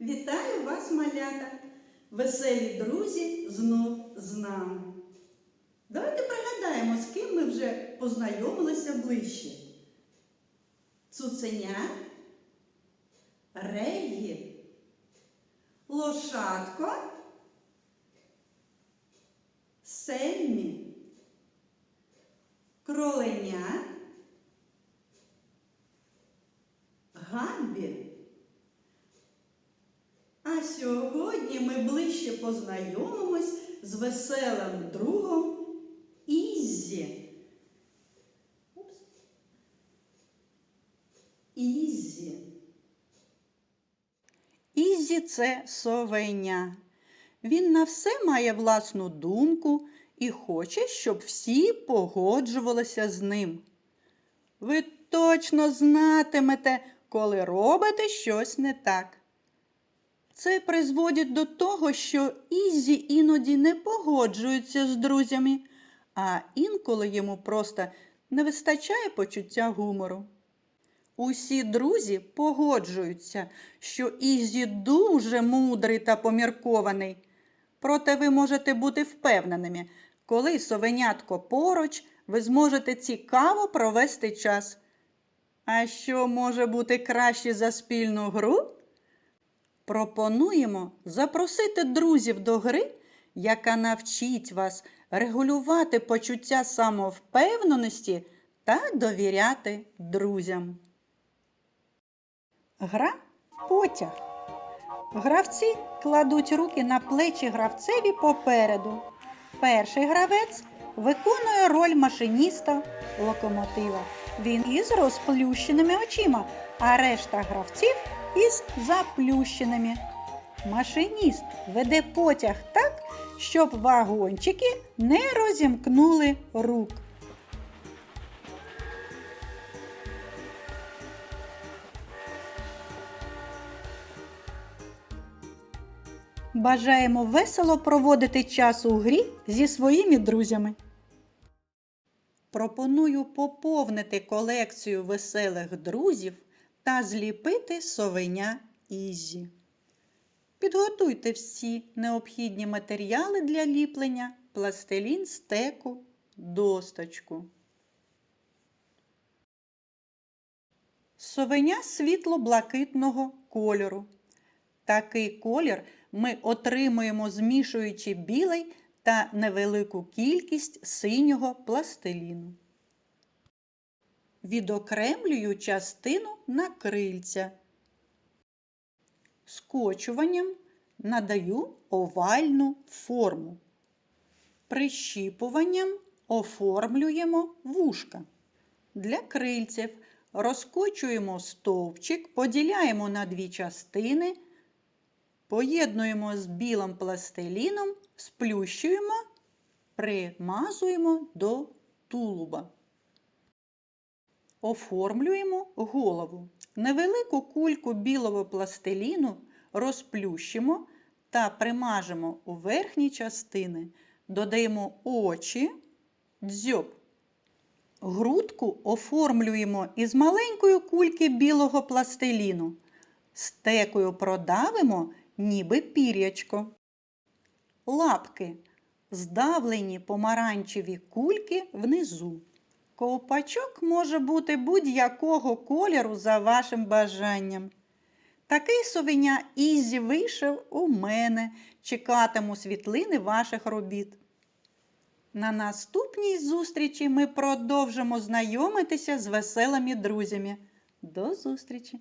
Вітаю вас, малята! Веселі друзі знов з нами. Давайте пригадаємо, з ким ми вже познайомилися ближче. Цуценя, Регі, Лошадко, Сельмі, Кроленя, Гамбі. Сьогодні ми ближче познайомимось з веселим другом Іззі. Упс. Іззі. Іззі це совеня. Він на все має власну думку і хоче, щоб всі погоджувалися з ним. Ви точно знатимете, коли робите щось не так. Це призводить до того, що Ізі іноді не погоджується з друзями, а інколи йому просто не вистачає почуття гумору. Усі друзі погоджуються, що Ізі дуже мудрий та поміркований. Проте ви можете бути впевненими, коли совенятко поруч, ви зможете цікаво провести час. А що може бути краще за спільну гру? Пропонуємо запросити друзів до гри, яка навчить вас регулювати почуття самовпевненості та довіряти друзям. Гра потяг. Гравці кладуть руки на плечі гравцеві попереду. Перший гравець виконує роль машиніста локомотива. Він із розплющеними очима, а решта гравців із заплющеними. Машиніст веде потяг так, щоб вагончики не розімкнули рук. Бажаємо весело проводити час у грі зі своїми друзями. Пропоную поповнити колекцію веселих друзів та зліпити совеня Ізі. Підготуйте всі необхідні матеріали для ліплення, пластилін, стеку, досточку. Совеня світло-блакитного кольору. Такий колір ми отримуємо, змішуючи білий та невелику кількість синього пластиліну. Відокремлюю частину на крильця. Скочуванням надаю овальну форму. Прищіпуванням оформлюємо вушка. Для крильців розкочуємо стовпчик, поділяємо на дві частини, поєднуємо з білим пластиліном, сплющуємо, примазуємо до тулуба. Оформлюємо голову. Невелику кульку білого пластиліну розплющимо та примажемо у верхні частини. Додаємо очі, дзьоб. Грудку оформлюємо із маленької кульки білого пластиліну. Стекою продавимо, ніби пір'ячко. Лапки. Здавлені помаранчеві кульки внизу. Ковпачок може бути будь-якого кольору за вашим бажанням. Такий совеня Ізі вийшов у мене. Чекатиму світлини ваших робіт. На наступній зустрічі ми продовжимо знайомитися з веселими друзями. До зустрічі!